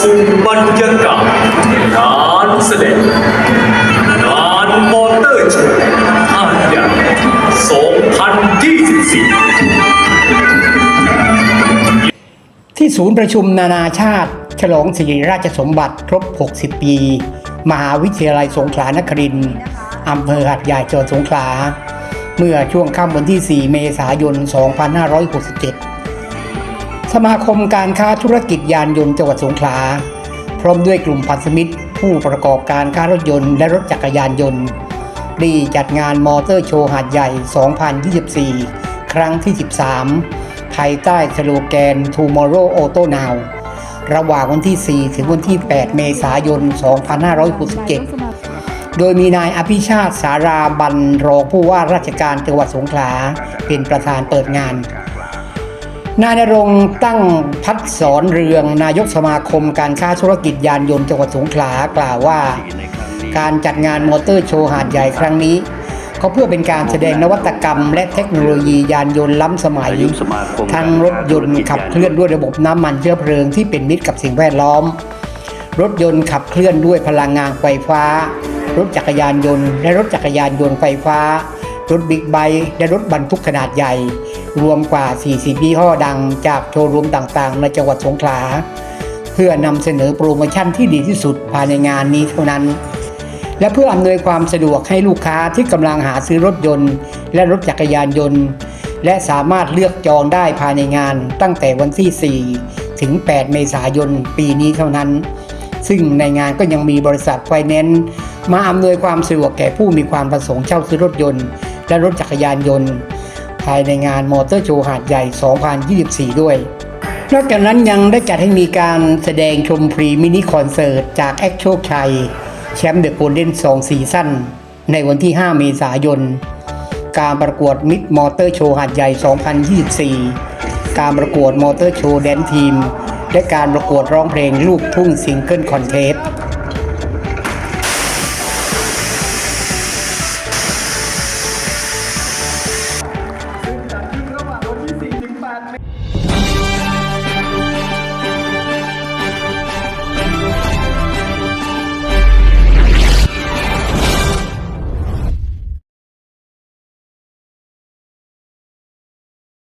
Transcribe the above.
สุดบรรยากาศงานแสดงงานมอเตอร์โชว์ท่าใหญ่2024 ที่ศูนย์ประชุมนานาชาติ ฉลองสิริราชสมบัติครบ 60 ปี มหาวิทยาลัยสงขลานครินอำเภอหัดใหญ่จังหวัดสงขลา เมื่อช่วงค่ำวันที่ 4 เมษายน 2567 สมาคมการค้าธุรกิจยานยนต์จังหวัดสงขลา พร้อมด้วยกลุ่มพันธมิตร ผู้ประกอบการค้ารถยนต์และรถจักรยานยนต์ได้จัดงานมอเตอร์โชว์หาดใหญ่ 2024 ครั้งที่ 13 ภายใต้สโลแกน Tomorrow Auto Now ระหว่างวันที่ 4 ถึงวันที่ 8 เมษายน 2567 โดยมีนายอภิชาติสาราบันรองผู้ว่าราชการจังหวัดสงขลาเป็นประธานเปิดงาน นายนรงค์ตั้งพัฒสอนเรืองนายกสมาคมการค้าธุรกิจยานยนต์จังหวัดสงขลากล่าวว่า การจัดงานมอเตอร์โชว์หาดใหญ่ครั้งนี้ก็เพื่อเป็นการแสดงนวัตกรรม และเทคโนโลยียานยนต์ล้ำสมัย ทั้งรถยนต์ขับเคลื่อนด้วยระบบน้ำมันเชื้อเพลิงที่เป็นมิตรกับสิ่งแวดล้อม รถยนต์ขับเคลื่อนด้วยพลังงานไฟฟ้า รถจักรยานยนต์ และรถจักรยานยนต์ไฟฟ้า รถบิ๊กไบค์และรถบรรทุกขนาดใหญ่ รวมกว่า 40ยี่ห้อดังจากโชว์รูมต่างๆ ในจังหวัดสงขลา เพื่อนำเสนอโปรโมชั่นที่ดีที่สุดภายในงานนี้เท่านั้น และเพื่ออำนวยความสะดวกให้ลูกค้าที่กำลังหาซื้อรถยนต์ และรถจักรยานยนต์ และสามารถเลือกจองได้ภายในงานตั้งแต่วันที่ 4 ถึง 8 เมษายนปีนี้เท่านั้น ซึ่งในงานก็ยังมีบริษัทไฟแนนซ์มาอำนวยความสะดวกแก่ผู้มีความประสงค์เช่าซื้อรถยนต์ และรถจักรยานยนต์ ภายในงานมอเตอร์โชว์หาดใหญ่ 2024 ด้วย นอกจากนั้นยังได้จัดให้มีการแสดงชมฟรีมินิคอนเสิร์ตจากแอคโชคชัย แชมป์เดอะโกลเด้นสองซีซั่นในวันที่ 5 เมษายน การประกวดมิดมอเตอร์โชว์หาดใหญ่ 2024 การประกวดมอเตอร์โชว์แดนทีม และการประกวดร้องเพลงลูกทุ่งซิงเกิลคอนเทสต์